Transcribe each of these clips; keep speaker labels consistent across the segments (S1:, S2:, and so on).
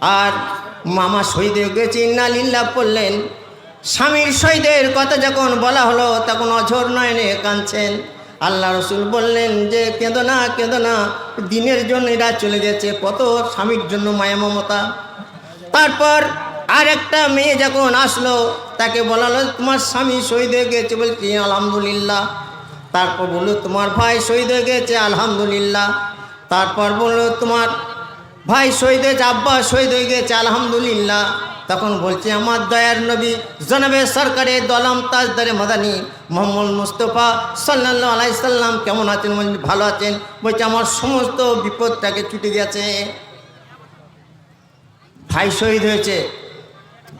S1: আর মামা শহীদ হয়ে গেছে লিল্লা পড়লেন স্বামীর শহীদের কথা যখন বলা হলো, তখন অঝোর নয়নে কাঁদছেন। আল্লাহ রসুল বললেন যে, কেঁদো না কেঁদো না, দিনের জন্য এরা চলে গেছে কত স্বামীর জন্য মায়া মমতা। তারপর আর একটা মেয়ে যখন আসলো, তাকে বলা হলো, তোমার স্বামী শহীদ হয়ে গেছে বলছি, আলহামদুলিল্লাহ। তারপর বলল, তোমার ভাই শহীদ হয়ে গেছে, আলহামদুলিল্লাহ। তারপর বলল, তোমার ভাই শহীদ হয়েছে, আব্বা শহীদ হয়ে গেছে, আলহামদুলিল্লাহ। তখন বলছে, আমার দয়ার নবী, জনাবে সরকারে দলাম তাজদারে মাদানি মোহাম্মদ মুস্তফা সাল্লাহ আলাইসাল্লাম কেমন আছেন ভালো আছেন? বলছে, আমার সমস্ত বিপদটাকে ছুটে গেছে। ভাই শহীদ হয়েছে,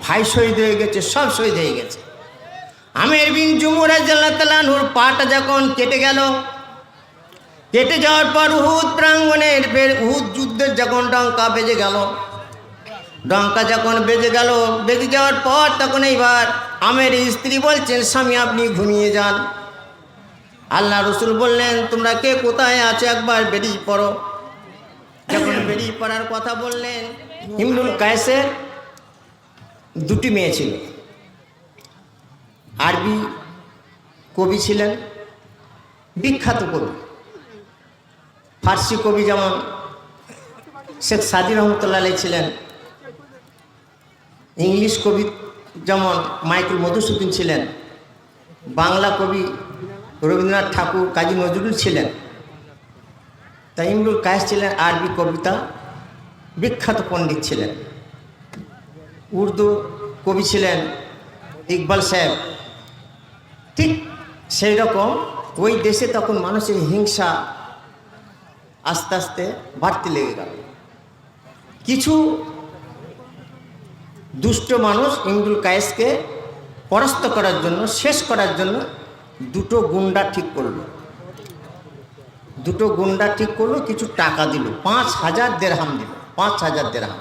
S1: ভাই শহীদ হয়ে গেছে, সব শহীদ হয়ে গেছে। আমের বিন জুমুর তালানুর পাটা যখন কেটে গেল কেটে যাওয়ার পর উহুদ প্রাঙ্গণের ফের উহুদ যুদ্ধের যখন ডঙ্কা বেজে গেল, ডঙ্কা যখন বেজে গেল, বেজে যাওয়ার পর তখন এইবার আমের স্ত্রী বলছেন, স্বামী, আপনি ঘুমিয়ে যান। আল্লাহ রসুল বললেন, তোমরা কে কোথায় আছে? একবার বেরিয়ে পড়ো। যখন বেরিয়ে পড়ার কথা বললেন হিমরুল কায়েসের দুটি মেয়ে ছিল। আরবি কবি ছিলেন, বিখ্যাত কবি। ফার্সি কবি যেমন শেখ সাদি রহমতুল্লাহ ছিলেন, ইংলিশ কবি যেমন মাইকেল মধুসূদন ছিলেন, বাংলা কবি রবীন্দ্রনাথ ঠাকুর, কাজী নজরুল ছিলেন। তাই ইমরুল কায়েস ছিলেন আরবি কবিতা, বিখ্যাত পণ্ডিত ছিলেন। উর্দু কবি ছিলেন ইকবাল সাহেব। ঠিক সেই রকম ওই দেশে তখন মানুষের হিংসা আস্তে আস্তে বাড়তে লেগে গেল। কিছু দুষ্ট মানুষ ইমরুল কায়েসকে পরাস্ত করার জন্য, শেষ করার জন্য দুটো গুন্ডা ঠিক করল। দুটো গুন্ডা ঠিক করল, কিছু টাকা দিল, পাঁচ হাজার দেড়হাম দিল, পাঁচ হাজার দেড়হাম।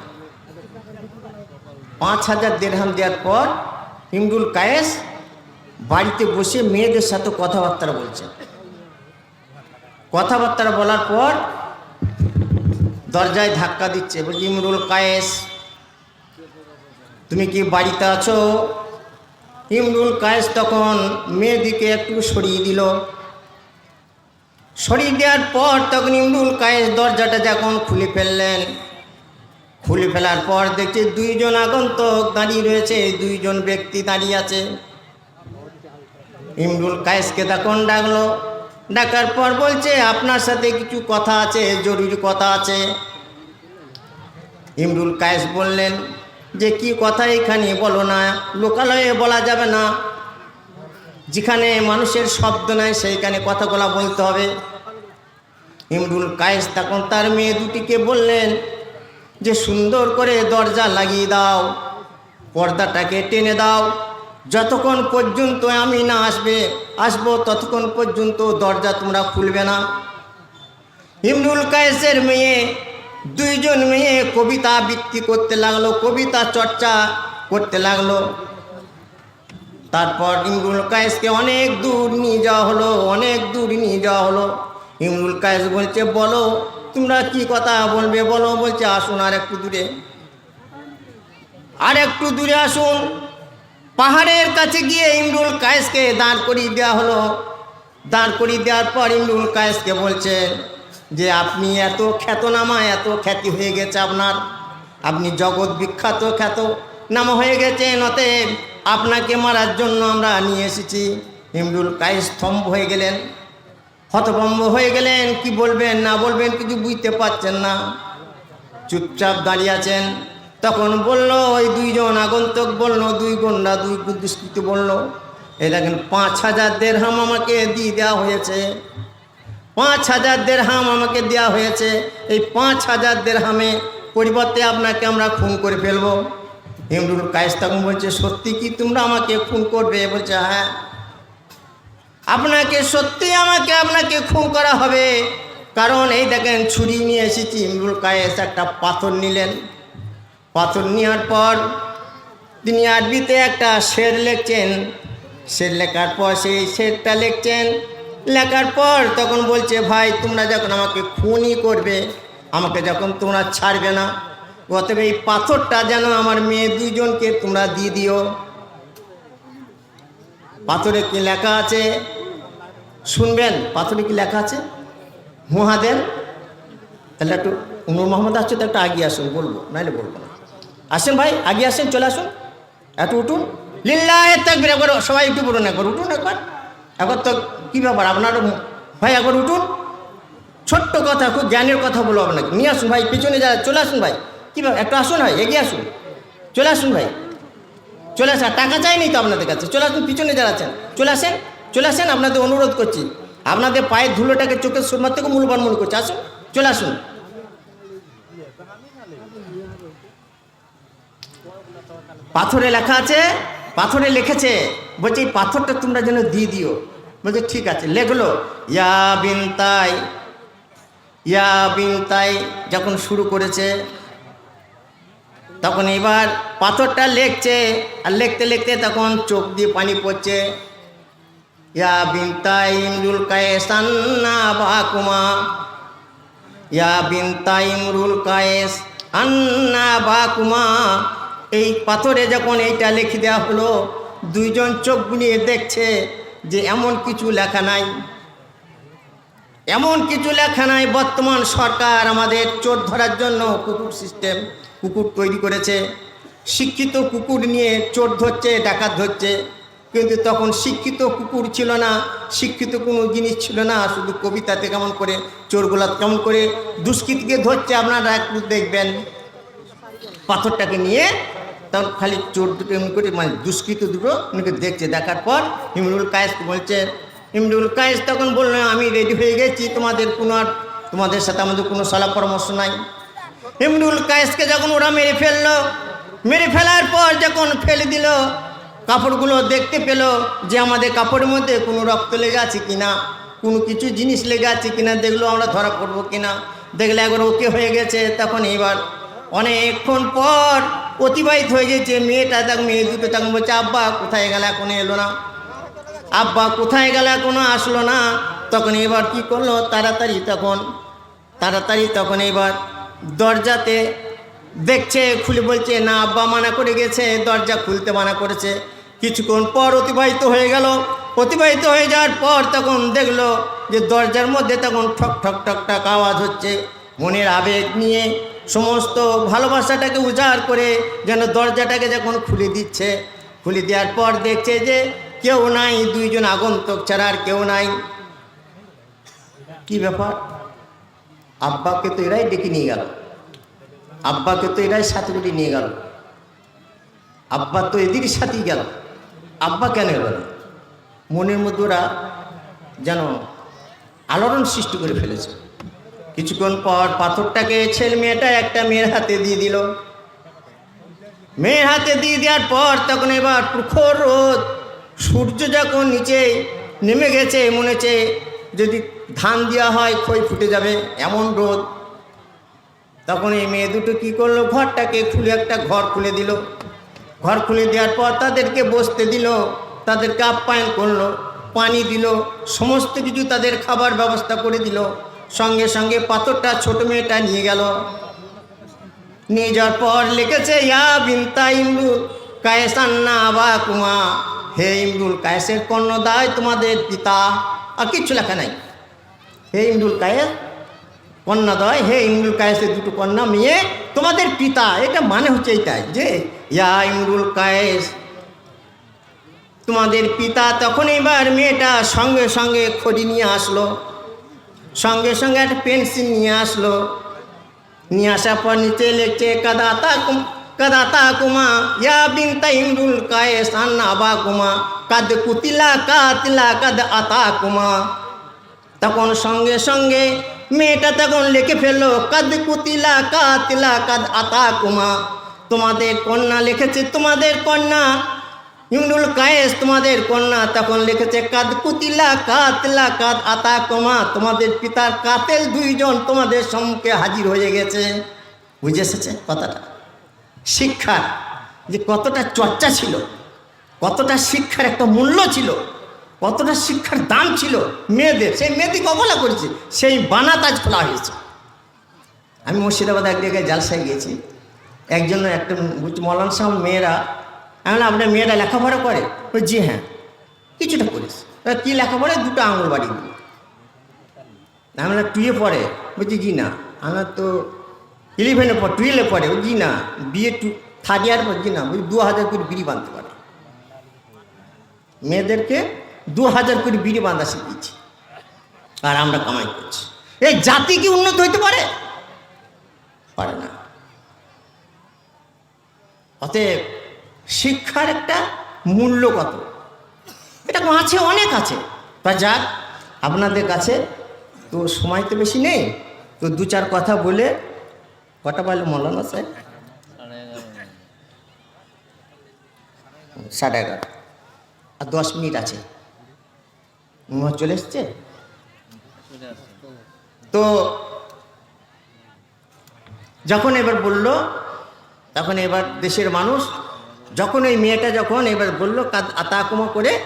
S1: পাঁচ হাজার দেড়হাম দেওয়ার পর ইমরুল কায়েস বাড়িতে বসে মেয়েদের সাথে কথাবার্তা বলছে। কথাবার্তা বলার পর দরজায় ধাক্কা দিচ্ছে। বলছি, ইমরুল কায়েস, তুমি কি বাড়িতে আছো? ইমরুল কায়েস তখন মেয়েদিকে একটু সরিয়ে দিল। সরিয়ে দেওয়ার পর তখন ইমরুল কায়েস দরজাটা যখন খুলে ফেললেন। খুলে ফেলার পর দেখছি দুইজন আগন্তক দাঁড়িয়ে রয়েছে, দুইজন ব্যক্তি দাঁড়িয়ে আছে। ইমরুল কায়েসকে তখন ডাকলো ডাকার পর বলছে, আপনার সাথে কিছু কথা আছে, জরুরি কথা আছে। ইমরুল কায়েস বললেন, যে কি কথা এখানে বলো না, লোকালয়ে বলা যাবে না। যেখানে মানুষের শব্দ নাই, সেইখানে কথাগুলা বলতে হবে। ইমরুল কায়েস তখন তার মেয়ে দুটিকে বললেন, যে সুন্দর করে দরজা লাগিয়ে দাও, পর্দাটাকে টেনে দাও। যতক্ষণ পর্যন্ত আমি না আসবে, আসব ততক্ষণ পর্যন্ত দরজা তোমরা খুলবে না। ইমরুল কায়েসের মেয়ে, দুইজন মেয়ে কবিতা বৃত্তি করতে লাগল, কবিতা চর্চা করতে লাগল। তারপর ইমরুল কায়েসকে অনেক দূর নিয়ে যাওয়া হলো, অনেক দূর নিয়ে যাওয়া হলো। ইমরুল কায়েস বলছে, বলো, তোমরা কি কথা বলবে? বলো, বলছে, আসুন আর একটু দূরে। আর একটু দূরে আসুন। পাহাড়ের কাছে গিয়ে ইমরুল কায়েসকে দাঁড় করিয়ে দেওয়া হলো। দাঁড় করিয়ে দেওয়ার পর ইমরুল কায়েসকে বলছে যে, আপনি এত খ্যাতনামা, এত খ্যাতি হয়ে গেছে আপনার। আপনি জগৎ বিখ্যাত খ্যাত নাম হয়ে গেছেন, অতএব আপনাকে মারার জন্য আমরা নিয়ে এসেছি। ইমরুল কায়েস স্তম্ভ হয়ে গেলেন। হতভম্ব হয়ে গেলেন। কি বলবেন, না বলবেন কিছু বুঝতে পারছেন না। চুপচাপ দাঁড়িয়ে আছেন। তখন বলল, ওই দুইজন আগন্তক বলল, দুই গন্ডা, দুই দুষ্কৃতি বলল, এই দেখেন, পাঁচ হাজার দেড়হাম আমাকে দিয়ে দেওয়া হয়েছে। পাঁচ হাজার দেড়হাম আমাকে দেওয়া হয়েছে। এই পাঁচ হাজার দেড়হামে পরিবর্তে আপনাকে আমরা খুন করে ফেলব। ইমরুল কায়েস তখন বলছে, সত্যি কি তোমরা আমাকে খুন করবে? বলছে হ্যাঁ। আপনাকে সত্যি আমাকে, আপনাকে খুন করা হবে। কারণ এই দেখেন, ছুরি নিয়ে এসেছি। ইমরুল কায়েস একটা পাথর নিলেন। পাথর নেওয়ার পর তিনি আরবিতে একটা শের লিখছেন। শের লেখার পর সেই শেরটা লিখছেন। লেখার পর তখন বলছে, ভাই, তোমরা যখন আমাকে খুনই করবে, আমাকে যখন তোমরা ছাড়বে না, অতএব এই পাথরটা যেন আমার মেয়ে দুইজনকে তোমরা দিয়ে দিও। পাথরে কি লেখা আছে? শুনবেন, পাথরে কি লেখা আছে? মহাদেন তাহলে একটু নূর মোহাম্মদ আসছে তো একটু আগিয়ে আসুন, বলব নাহলে বলব না। আসেন ভাই আগে আসেন, চলে আসুন। একটু উঠুন। লিল্লাহ তাকবির, একবার সবাই একটু বলুন একবার উঠুন একবার। একবার তো কী ব্যাপার আপনার ভাই, একবার উঠুন। ছোট্ট কথা, খুব জ্ঞানের কথা বলব আপনাকে। নিয়ে আসুন ভাই, পিছনে যা চলে আসুন ভাই। কী ব্যাপার, একটু আসুন ভাই, এগিয়ে আসুন। চলে আসুন ভাই। চলে আসেন টাকা চাইনি তো আপনাদের কাছে। চলে আসুন, পিছনে যারা আছেন, চলে আসেন। চলে আসেন, আপনাদের অনুরোধ করছি। আপনাদের পায়ের ধুলোটাকে চোখের সুরমার থেকে মূল্যবান মনে করছি। আসুন, চলে আসুন। পাথরে লেখা আছে, পাথরে লিখেছে। বলছে, এই পাথরটা তোমরা যেন দিয়ে দিও। বলছে, ঠিক আছে। লেখলো, ইয়া বিন তাই। ইয়া বিন তাই যখন শুরু করেছে, তখন এবার পাথরটা লেখছে। আর লিখতে লিখতে তখন চোখ দিয়ে পানি পড়ছে। ইয়া বিনতা ইমরুল কায়েস আন্না বাকুমা। ইয়া বিনতা ইমরুল কায়েস আন্না বাকুমা। এই পাথরে যখন এইটা লিখে দেওয়া হলো, দুইজন চোখ বুনিয়ে দেখছে যে এমন কিছু লেখা নাই। এমন কিছু লেখা নাই, বর্তমান সরকার আমাদের চোর ধরার জন্য কুকুর সিস্টেম কুকুর তৈরি করেছে। শিক্ষিত কুকুর নিয়ে চোর ধরছে, ডাকাত ধরছে। কিন্তু তখন শিক্ষিত কুকুর ছিল না, শিক্ষিত কোনো জিনিস ছিল না, শুধু কবিতাতে কেমন করে, চোরগুলা কেমন করে দুষ্কৃতিকে ধরছে। আপনারা একটু দেখবেন, পাথরটাকে নিয়ে তখন খালি চোর দুটো এমনি করে মানে দুষ্কৃত দুটো উনিকে দেখছে। দেখার পর ইমরুল কায়েস বলছে, ইমরুল কায়েস তখন বলল, আমি রেডি হয়ে গেছি, তোমাদের কোনো আর, তোমাদের সাথে আমাদের কোনো সলা পরামর্শ নাই। ইমরুল কায়েসকে যখন ওরা মেরে ফেলল, মেরে ফেলার পর যখন ফেলে দিল, কাপড়গুলো দেখতে পেল যে আমাদের কাপড়ের মধ্যে কোনো রক্ত লেগে আছে কিনা, কোনো কিছু জিনিস লেগে আছে কিনা, দেখল আমরা ধরা পড়ব কিনা। দেখলে একবার ওকে হয়ে গেছে। তখন এবার অনেকক্ষণ পর অতিবাহিত হয়ে গেছে, মেয়েটা তখন মেয়ে দুটো তখন বলছে, আব্বা, কোথায় গেলে এখনও? এলো না। আব্বা, কোথায় গেলে এখনও? আসলো না। তখন এবার কি করল? তাড়াতাড়ি তখন তাড়াতাড়ি তখন এবার দরজাতে দেখছে, খুলে বলছে, না, আব্বা মানা করে গেছে। দরজা খুলতে মানা করেছে। কিছুক্ষণ পর অতিবাহিত হয়ে গেল। অতিবাহিত হয়ে যাওয়ার পর তখন দেখল যে দরজার মধ্যে তখন ঠক ঠক ঠক ঠক আওয়াজ হচ্ছে। মনের আবেগ নিয়ে সমস্ত ভালোবাসাটাকে উজাড় করে যেন দরজাটাকে যখন খুলে দিচ্ছে, খুলে দেওয়ার পর দেখছে যে কেউ নাই, দুইজন আগন্তক ছাড়া আর কেউ নাই। কি ব্যাপার? আব্বাকে তো এরাই ডেকে নিয়ে গেল। আব্বাকে তো এরাই সাথে করে নিয়ে গেল। আব্বা তো এদেরই সাথেই গেল। আব্বা কেন এলো না? মনের মধ্যে ওরা যেন আলোড়ন সৃষ্টি করে ফেলেছে। কিছুক্ষণ পর পাথরটাকে ছেলে মেয়েটা একটা মেয়ের হাতে দিয়ে দিল। মেয়ের হাতে দিয়ে দেওয়ার পর তখন এবার প্রখর রোদ, সূর্য যখন নিচে নেমে গেছে, মনে হচ্ছে যদি ধান দেওয়া হয় খই ফুটে যাবে, এমন রোদ। তখন এই মেয়ে দুটো কী করল? ঘরটাকে খুলে একটা ঘর খুলে দিল। ঘর খুলে দেওয়ার পর তাদেরকে বসতে দিল, তাদেরকে আপ্যায়ন করল, পানি দিল, সমস্ত কিছু তাদের খাবার ব্যবস্থা করে দিল। সঙ্গে সঙ্গে পাথরটা ছোট মেয়েটা নিয়ে গেল। নিয়ে যাওয়ার পর লিখেছে, ইয়া বিনতা ইমরুল কায়েসান্না বা কুমা। হে ইমরুল কায়েসের কর্ণদায় তোমাদের পিতা। আর কিচ্ছু লেখা নাই। হে ইমরুল কায়েস কন্যাদয় হে ইমরুল কায়েসের দুটো কন্যা মেয়ে তোমাদের পিতা। এটা মানে হচ্ছে এইটাই যে, ইয়া ইমরুল কায়েস তোমাদের পিতা। তখন এবার মেয়েটা সঙ্গে সঙ্গে খড়ি নিয়ে আসলো। সঙ্গে সঙ্গে একটা পেন্সিল নিয়ে আসলো। নিয়ে আসার পর নিচে লিখছে, কাদাতা কাদাতা কুমা, ইয়া বিনতা ইমরুল কায়েস আন্না বা কুমা, কাদ কুতিলা কাতিলা কাদ আতা কুমা। তখন সঙ্গে সঙ্গে মেয়েটা তখন লিখে ফেলল, কাদ কুতিলা কাতিলা কাদ আতা কুমা, তোমাদের কন্যা লিখেছে, তোমাদের কন্যা ইমরুল কায়েস তোমাদের কন্যা তখন লিখেছে, কাদ কুতিলা কাতলা কাদ আতা কমা, তোমাদের পিতার কাতেল দুইজন তোমাদের সম্মুখে হাজির হয়ে গেছে। বুঝে এসেছে কথাটা? শিক্ষার যে কতটা চর্চা ছিল, কতটা শিক্ষার একটা মূল্য ছিল, কতটা শিক্ষার দাম ছিল মেয়েদের, সেই মেয়েদিকে অবহেলা করেছে, সেই বানাত আজ খোলা হয়েছে। আমি মুর্শিদাবাদ এক জায়গায় জালসায় গিয়েছি, একজন একটা মৌলানা সাহেব মেয়েরা আমি আপনার মেয়েরা লেখাপড়া করে? বলে, জি হ্যাঁ। কিছুটা করিস কী লেখাপড়া দুটো আঙুল বাড়ি আমি বললাম টুয়ে পড়ে? বলছি জি না। আমার তো ইলেভেনে পড়ে টুয়েলভে পড়ে? জি না। বিয়ে টু থার্ড ইয়ার পর জি না। বলছি দু হাজার করে বিড়ি বাঁধতে পারে। মেয়েদেরকে দু হাজার করে বিড়ি বাঁধা শিখিয়েছি। আর আমরা কামাই করছি। এই জাতি কি উন্নত হইতে পারে? পারে না। অতএব শিক্ষার একটা মূল্য কত? এটা আছে, অনেক আছে। তা যাক, আপনাদের কাছে তো সময় তো বেশি নেই। তো দু চার কথা বলে কটা পাইলো মৌলানা সাহেব? সাড়ে এগারো। আর দশ মিনিট আছে। চলে এসছে? তো যখন এবার বলল, তখন এবার দেশের মানুষ যখন ওই মেয়েটা যখন এবার বলল আতাকুমা করে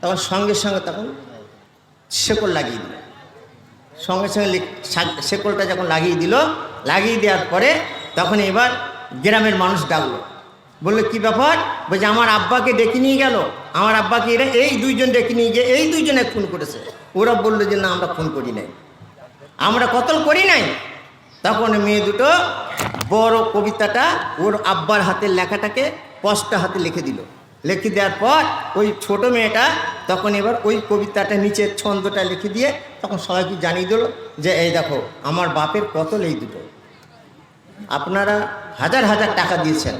S1: তখন সঙ্গে সঙ্গে তখন শেকল লাগিয়ে দিল। সঙ্গে সঙ্গে শেকলটা যখন লাগিয়ে দিল, লাগিয়ে দেওয়ার পরে তখন এবার গ্রামের মানুষ ডাকলো। বলল, কি ব্যাপার? বলছে, আমার আব্বাকে ডেকে নিয়ে গেল। আমার আব্বাকে এরা এই দুইজন ডেকে নিয়ে গিয়ে এই দুইজনে খুন করেছে। ওরা বলল যে, না, আমরা খুন করি নাই। আমরা কতল করি নাই। তখন মেয়ে দুটো বড় কবিতাটা ওর আব্বার হাতের লেখাটাকে স্পষ্ট হাতে লিখে দিল। লিখে দেওয়ার পর ওই ছোট মেয়েটা তখন এবার ওই কবিতাটা নিচের ছন্দটা লিখে দিয়ে তখন সবাইকে জানিয়ে দিল যে, এই দেখো, আমার বাপের কতল এই দুটো। আপনারা হাজার হাজার টাকা দিয়েছেন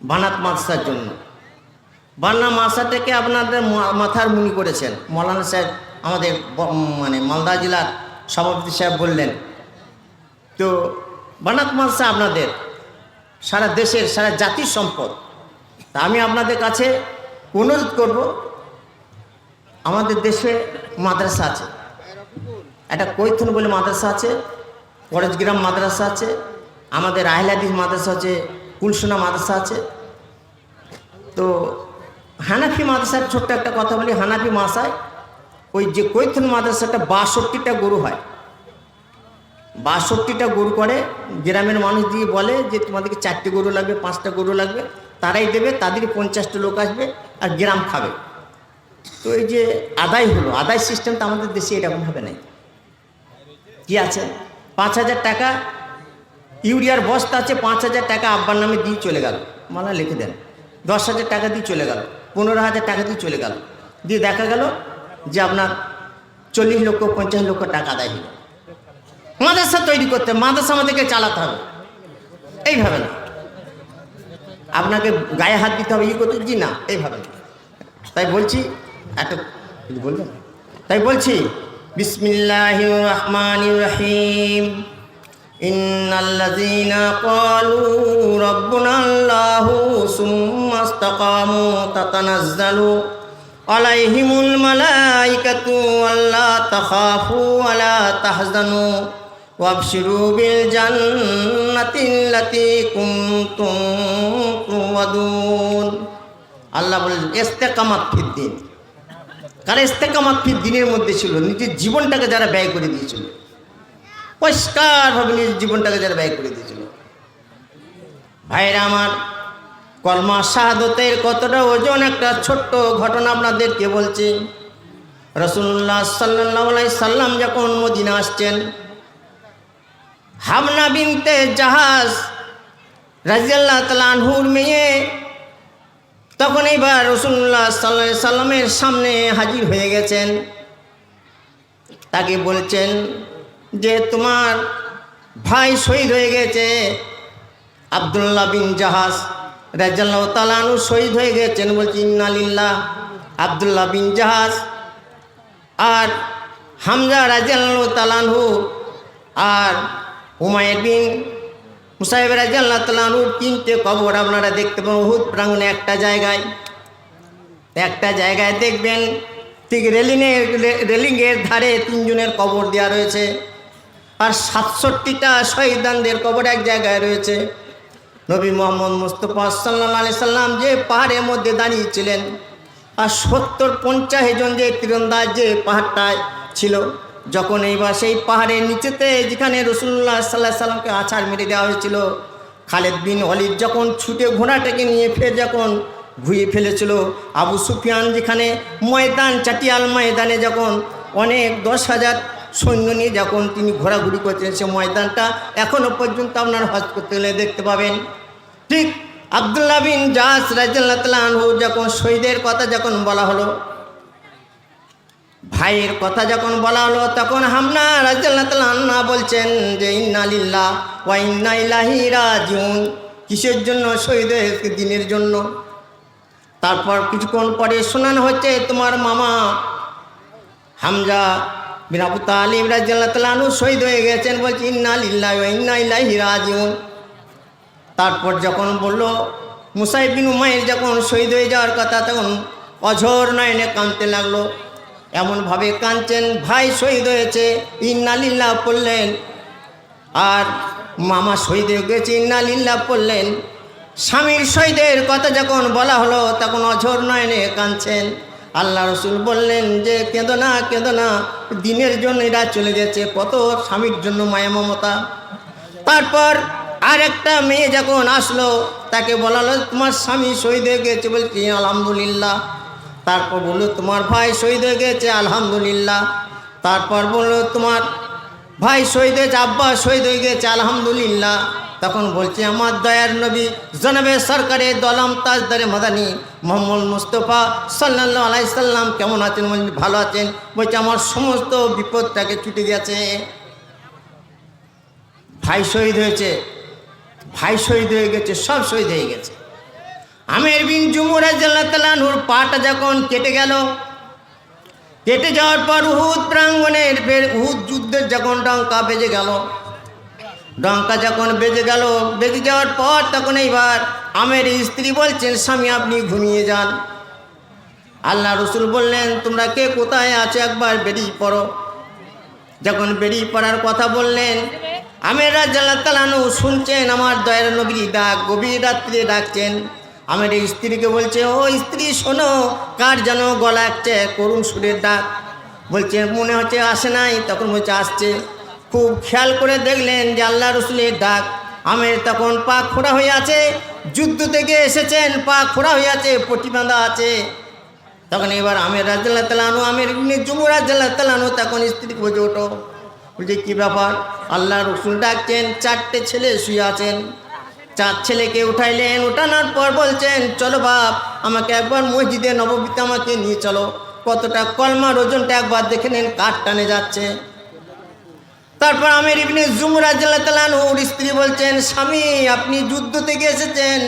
S1: বানাত মাদ্রাসার জন্য। বান্না মাসাটাকে আপনাদের মাথার মুনি করেছেন। মৌলানা সাহেব আমাদের মানে মালদা জেলার সভাপতি সাহেব বললেন, তো বানাত মাদ্রাসা আপনাদের সারা দেশের, সারা জাতির সম্পদ। তা আমি আপনাদের কাছে অনুরোধ করব, আমাদের দেশে মাদ্রাসা আছে। একটা কৈথন বলে মাদ্রাসা আছে পরেশগ্রাম মাদ্রাসা আছে, আমাদের আহিলাদিস মাদ্রাসা আছে, কুলসোনা মাদ্রাসা আছে। তো হানাফি মাদ্রাসার ছোট্ট একটা কথা বলি, হানাফি মাসায় ওই যে কৈথুন মাদ্রাসাটা বাষট্টিটা গরু হয়। বাষট্টিটা গরু করে, গ্রামের মানুষ দিয়ে বলে যে তোমাদেরকে চারটে গরু লাগবে, পাঁচটা গরু লাগবে, তারাই দেবে, তাদেরই পঞ্চাশটা লোক আসবে আর গ্রাম খাবে। তো এই যে আদায় হলো, আদায় সিস্টেম তো আমাদের দেশে এরকমভাবে নেই। কি আছে? পাঁচ হাজার টাকা, ইউরিয়ার বস্তা আছে, পাঁচ হাজার টাকা আব্বার নামে দিয়ে চলে গেল। মালা লিখে দেন। দশ হাজার টাকা দিয়ে চলে গেল, পনেরো হাজার টাকা দিয়ে চলে গেল। দিয়ে দেখা গেল যে আপনার চল্লিশ লক্ষ, পঞ্চাশ লক্ষ টাকা আদায় হলো। মাদ্রাসা তৈরি করতে, মাদ্রাসা আমাদেরকে চালাতে হবে। এইভাবে না। আপনাকে গায়ে হাত দিতে হবে ই করতে জি না এইভাবে তাই বলছি কিছু বলবেন তাই বলছি, বিসমিল্লাহ রহমান রহিম। ইন্নাল্লাযীনা ক্বালু রাব্বুনা আল্লাহু সুম্মা ইসতাকামু তাতানাজ্জালু আলাইহিমুল মালাইকাতু আল্লা তাখাফু ওয়ালা তাহজানু। বিল জান্নাতিল্লাতী কুনতুম তুওয়াদুন। আল্লাহ বলেন, ইস্তেকামাত ফিদ্দিন কারা ইস্তেকামাত ফির দিনের মধ্যে ছিল, নিজের জীবনটাকে যারা ব্যয় করে দিয়েছিল। পরিষ্কারভাবে নিজের জীবনটাকে যারা ব্যয় করে দিয়েছিল। ভাইরা আমার, কলমা শাহাদতের কতটা ওজন একটা ছোট্ট ঘটনা আপনাদেরকে বলছি। রসুল্লাহ সাল্লাহ সাল্লাম যখন মদিনা আসছেন হামনা বিনতে জাহাজ রাজিয়াল্লাহ তালানহুর মেয়ে। তখন এইবার রসুল্লাহ সাল্লাহ সাল্লামের সামনে হাজির হয়ে গেছেন। তাকে বলছেন যে, তোমার ভাই শহীদ হয়ে গেছে। আবদুল্লাহ বিন জাহাজ রাজাল্লাহ তালানু শহীদ হয়ে গেছেন। বলছি ইন্নালিল্লাহ আবদুল্লাহ বিন জাহাজ আর হামজা রাজিয়াল্লাহ তালানহু আর হুমায়ুন বিন মুসাহেব রাজি আল্লাহ তালুর তিনটে কবর আপনারা দেখতে পাবেন। উহুদ প্রাঙ্গনে একটা জায়গায়। একটা জায়গায় দেখবেন, ঠিক রেলিংয়ের রেলিংয়ের ধারে তিনজনের কবর দেওয়া রয়েছে। আর সাতষট্টিটা শহীদানদের কবর এক জায়গায় রয়েছে। নবী মোহাম্মদ মুস্তফা সাল্লা আলি সাল্লাম যে পাহাড়ের মধ্যে দাঁড়িয়েছিলেন, আর সত্তর পঞ্চাশ জন যে তীরন্দাজ যে পাহাড়টায় ছিল যখন এইবার সেই পাহাড়ের নিচেতে যেখানে রসুল্লাহ সাল্লাহ সাল্লামকে আছাড় মেরে দেওয়া হয়েছিল, খালেদ বিন অলিদ যখন ছুটে ঘোড়াটাকে নিয়ে ফের যখন ঘুরিয়ে ফেলেছিল, আবু সুফিয়ান যেখানে ময়দান, চাটিয়াল ময়দানে যখন অনেক দশ হাজার সৈন্য নিয়ে যখন তিনি ঘোরাঘুরি করছেন সে ময়দানটা এখনও পর্যন্ত আপনার হজ করতে গেলে দেখতে পাবেন। ঠিক আবদুল্লাহ বিন রাজিয়াল্লাহ তালু যখন শহীদের কথা যখন বলা হলো ভাইয়ের কথা যখন বলা হলো, তখন হামনা তাল্লাহ বলছেন যে, ইন্না লিল্লাহ ওয়া ইন্না ইলাহি রাজিউন। কিসের জন্য? শহীদ হয়েছে দিনের জন্য। তারপর কিছুক্ষণ পরে শোনানো হচ্ছে, তোমার মামা হামজা বিন আবু তালিম তাল্লাহু শহীদ হয়ে গেছেন। বলছে, ইন্না লিল্লাহ ইন্না ইলাহি রাজিউন। তারপর যখন বলল, মুসাইব বিন উমাইর যখন শহীদ হয়ে যাওয়ার কথা, তখন অঝোর নয়নে কাঁদতে লাগল। এমনভাবে কাঁদছেন, ভাই শহীদ হয়েছে, ইন্নালিল্লাহ পড়লেন। আর মামা শহীদ হয়ে গেছে, ইন্নালিল্লাহ পড়লেন। স্বামীর শহীদের কথা যখন বলা হলো, তখন অঝোর নয়নে কাঁদছেন। আল্লাহ রসুল বললেন যে, কেঁদো না কেঁদো না, দিনের জন্য এরা চলে গেছে, কত স্বামীর জন্য মায়া মমতা। তারপর আর একটা মেয়ে যখন আসলো, তাকে বলা হলো, তোমার স্বামী শহীদ হয়ে গেছে বলছি, আলহামদুলিল্লাহ। তারপর বলল, তোমার ভাই শহীদ হয়ে গেছে, আলহামদুলিল্লাহ। তারপর বলল, তোমার ভাই শহীদ হয়েছে, আব্বা শহীদ হয়ে গেছে, আলহামদুলিল্লাহ। তখন বলছে, আমার দয়ার নবী, জনাবে সরকারের দলাম তাজদারে মাদানি, মোহাম্মদ মুস্তফা সাল্লাহ আলাইসাল্লাম কেমন আছেন ভালো আছেন। বলছে, আমার সমস্ত বিপদটাকে ছুটে গেছে। ভাই শহীদ হয়েছে, ভাই শহীদ হয়ে গেছে, সব শহীদ হয়ে গেছে। আমের বিন জুমুর তালানুর পাটা যখন কেটে গেল, কেটে যাওয়ার পর উহুদ প্রাঙ্গণের ফের উহুদ যুদ্ধের যখন ডঙ্কা বেজে গেল, ডঙ্কা যখন বেজে গেল, বেজে যাওয়ার পর তখন এইবার আমের স্ত্রী বলছেন, স্বামী, আপনি ঘুমিয়ে যান। আল্লাহ রসুল বললেন, তোমরা কে কোথায় আছে? একবার বেরিয়ে পড়ো। যখন বেরিয়ে পড়ার কথা বললেন, আমের রাজ্লাহ তালানু শুনছেন, আমার দয়ের নবীর ডাক গভীর রাত্রে ডাকছেন। আমার এই স্ত্রীকে বলছে, ও স্ত্রী, শোনো, কার যেন গলা একটা করুণ সুরের ডাক বলছে, মনে হচ্ছে আসে নাই। তখন বলছে, আসছে। খুব খেয়াল করে দেখলেন যে আল্লাহ রসুলের ডাক আমের তখন পা খোড়া হয়ে আছে, যুদ্ধ থেকে এসেছেন, পা খোড়া হয়ে আছে, পটি বাঁধা আছে। তখন এবার আমের রাজ্লা তালানো আমের জুমুর রাজ্লাহ তালানু তখন স্ত্রী বলছে, ওঠো। বলছে, কী ব্যাপার? আল্লাহ রসুল ডাকছেন, চারটে ছেলে শুয়ে আছেন। চার ছেলেকে উঠাইলেন, উঠানোর পর বলছেন, চলো বাপ, আমাকে একবার মসজিদে নববীতে আমাকে নিয়ে চলো। কতটা কলমার ওজনটা একবার দেখে নেন কাঠ টানে যাচ্ছে। তারপর আমের ইবনে জুমরাজ্লাহ স্ত্রী বলছেন, স্বামী, আপনি যুদ্ধ থেকে এসেছেন।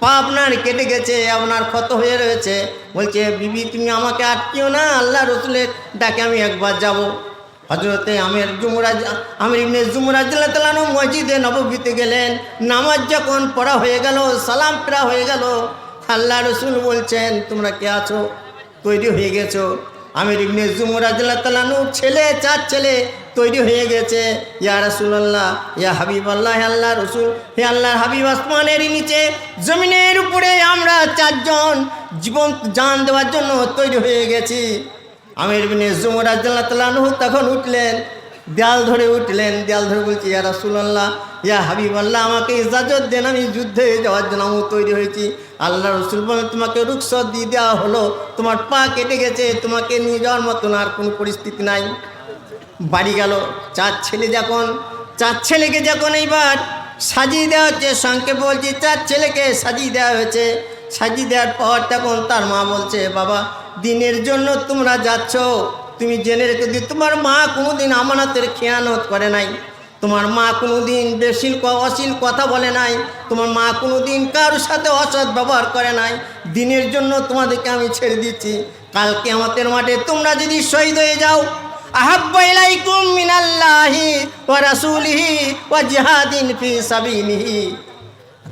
S1: পা আপনার কেটে গেছে, আপনার ক্ষত হয়ে রয়েছে। বলছে, বিবি, তুমি আমাকে আটকিও না, আল্লাহ রসুলের ডাকে আমি একবার যাব। হজরতে আমের জুমরাজ আমির ইবনে জুমরাজ্লাহ তালানু মসজিদে নববীতে গেলেন। নামাজ যখন পড়া হয়ে গেল, সালাম ফেরা হয়ে গেল, আল্লাহ রসুল বলছেন, তোমরা কে আছো? তৈরি হয়ে গেছো। আমির ইবনে জুমরাজ্লাহ তালানু ছেলে, চার ছেলে তৈরি হয়ে গেছে। ইয়া রসুল্লাহ ইয়া হাবিব আল্লাহ আল্লাহ রসুল, হে আল্লাহ হাবিব, আসমানের নিচে, জমিনের উপরে আমরা চারজন জীবন জান দেওয়ার জন্য তৈরি হয়ে গেছি। আমির বিনে জুমর আজ্লাহ তখন উঠলেন, দেয়াল ধরে উঠলেন, দেয়াল ধরে বলছি, ইয়া রসুল্লাহ ইয়া হাবিব আল্লাহ আমাকে ইজাজত দেন, আমি যুদ্ধে যাওয়ার জন্য আমি তৈরি হয়েছি। আল্লাহ রসুল বলেন, তোমাকে রুখসত দিয়ে দেওয়া হলো, তোমার পা কেটে গেছে, তোমাকে নিয়ে যাওয়ার মতন আর কোনো পরিস্থিতি নাই। বাড়ি গেল, চার ছেলে যখন, চার ছেলেকে যখন এইবার সাজিয়ে দেওয়া হচ্ছে, সংক্ষেপে বলছি, চার ছেলেকে সাজিয়ে দেওয়া হয়েছে। সাজিয়ে দেওয়ার পর তখন তার মা বলছে, বাবা দিনের জন্য তোমরা যাচ্ছ। তুমি জেনে রেখে দিও তোমার মা কোনোদিন আমানতের খেয়ানত করে নাই। তোমার মা কোনোদিন বেশিল অশ্লীল কথা বলে নাই। তোমার মা কোনোদিন কারোর সাথে অসৎ ব্যবহার করে নাই। দিনের জন্য তোমাদেরকে আমি ছেড়ে দিচ্ছি। কালকে আমাদের মাঠে তোমরা যদি শহীদ হয়ে যাও, আহাব্বা ইলাইকুম মিনাল্লাহি ওয়া রাসূলিহি ওয়া জিহাদিন ফি সাবিলিহি।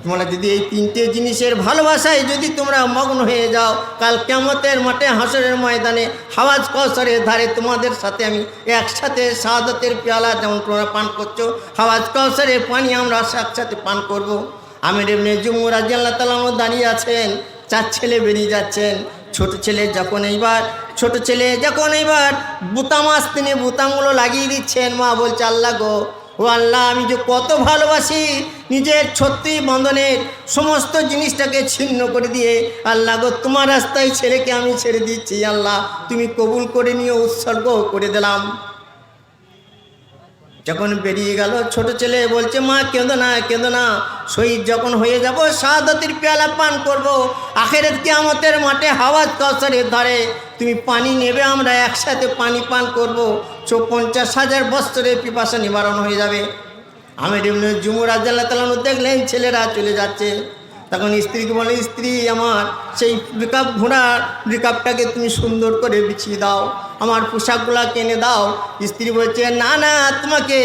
S1: তোমরা যদি এই তিনটে জিনিসের ভালোবাসায় যদি তোমরা মগ্ন হয়ে যাও, কাল কেমতের মাঠে হাসরের ময়দানে হাওয়াজ কৌসরের ধারে তোমাদের সাথে আমি একসাথে শাহাদতের পেয়ালা যেমন তোমরা পান করছ, হাওয়াজ কৌসরের পানি আমরা একসাথে পান করব। আমির এমনি জুমুর রাজিয়াল্লাহ তালামও দাঁড়িয়ে আছেন, চার ছেলে বেরিয়ে যাচ্ছেন, ছোট ছেলে যখন এইবার, ছোট ছেলে যখন এইবার বুতামাস তিনি বুতামগুলো লাগিয়ে দিচ্ছেন, মা বলছে, আল্লাহ গো ও আল্লাহ, আমি যে কত ভালোবাসি, নিজের ছত্রি বন্ধনের সমস্ত জিনিসটাকে ছিন্ন করে দিয়ে, আল্লাহ গো, তোমার রাস্তায় ছেলেকে আমি ছেড়ে দিচ্ছি, আল্লাহ, তুমি কবুল করে নিয়ে উৎসর্গ করে দিলাম। যখন বেরিয়ে গেল, ছোট ছেলে বলছে, মা, কেঁদো না কেঁদো না, শহীদ যখন হয়ে যাব, শাহাদতির পেয়ালা পান করব আখেরের কিয়ামতের মাঠে হাওয়াজ কসরের ধারে। তুমি পানি নেবে, আমরা একসাথে পানি পান করব। চো পঞ্চাশ হাজার বছরের পিপাসা নিবারণ হয়ে যাবে। আমির ইবনে জুমুর আজ্জাল্লাহ তালানু দেখলেন, ছেলেরা চলে যাচ্ছে। তখন স্ত্রীকে বলে, স্ত্রী, আমার সেই ব্রেকআপ ঘোড়ার ব্রেকআপটাকে তুমি সুন্দর করে বিছিয়ে দাও, আমার পোশাকগুলো কিনে দাও। স্ত্রী বলছে, না না, তোমাকে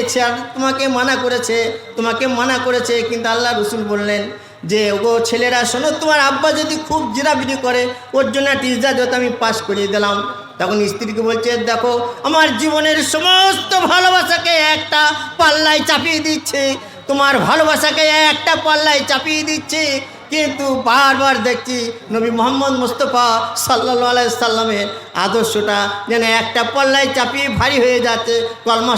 S1: তোমাকে মানা করেছে, তোমাকে মানা করেছে। কিন্তু আল্লাহ রসুল বললেন যে, ওগো ছেলেরা, শোনো, তোমার আব্বা যদি খুব জিরাবিরি করে, ওর জন্য একটা ইজাজত আমি পাস করিয়ে দিলাম। তখন স্ত্রীকে বলছে, দেখো, আমার জীবনের সমস্ত ভালোবাসাকে একটা পাল্লায় চাপিয়ে দিচ্ছে। তোমার ভালোবাসাকে একটা পাল্লায় চাপিয়ে দিচ্ছে। কিন্তু বারবার দেখছি নবী মোহাম্মদ মুস্তফা সাল্লা সাল্লামের আদর্শটা যেন একটা পাল্লায় চাপিয়ে ভারী হয়ে যাচ্ছে। কলমা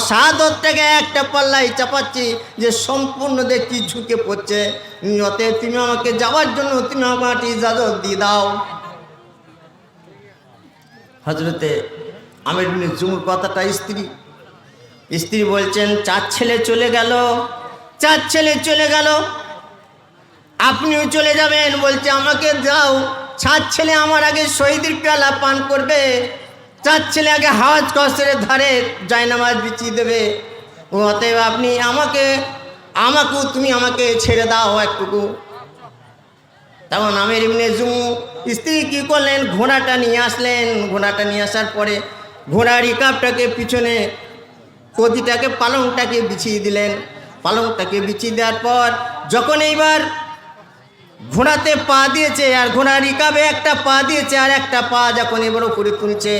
S1: থেকে একটা পাল্লায় চাপাচ্ছি যে সম্পূর্ণ দেখছি ঝুঁকে পড়ছে। অতএব তুমি আমাকে যাওয়ার জন্য তুমি আমাকে ইজাজত দিয়ে দাও। হজরতে আমির জুমুর কথাটা স্ত্রী। স্ত্রী বলছেন, চার ছেলে চলে গেল। চার ছেলে চলে গেল। আপনিও চলে যাবেন বলছে, আমাকে যাও চার ছেলে আমার আগে শহীদের পেয়ালা পান করবে। চার ছেলে আগে হাওয়াজ কসরের ধারে জায়নামাজ বিছিয়ে দেবে। অতএব আপনি আমাকে আমাকেও তুমি আমাকে ছেড়ে দাও একটুকু। তখন আমের ইমনে জুমু স্ত্রী কী করলেন? ঘোড়াটা নিয়ে আসলেন। ঘোড়াটা নিয়ে আসার পরে ঘোড়ার ইকাপটাকে পিছনে, কদিটাকে পালংটাকে বিছিয়ে দিলেন। পালংটাকে বিছিয়ে দেওয়ার পর যখন এইবার ঘোড়াতে পা দিয়েছে, আর ঘোড়ার ইকাবে একটা পা দিয়েছে, আর একটা পা যখন এবারও করে তুলছে,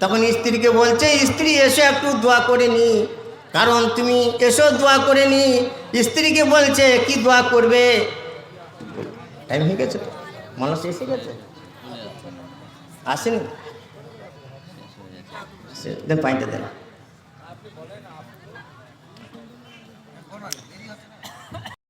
S1: তখন স্ত্রীকে বলছে, স্ত্রী, এসে একটু দোয়া করে নি। কারণ তুমি এসো দোয়া করে নি। স্ত্রীকে বলছে, কি দোয়া করবে? টাইম হয়ে গেছে তো? মানুষ এসে গেছে? আসেনি? দেন পাইটা দেন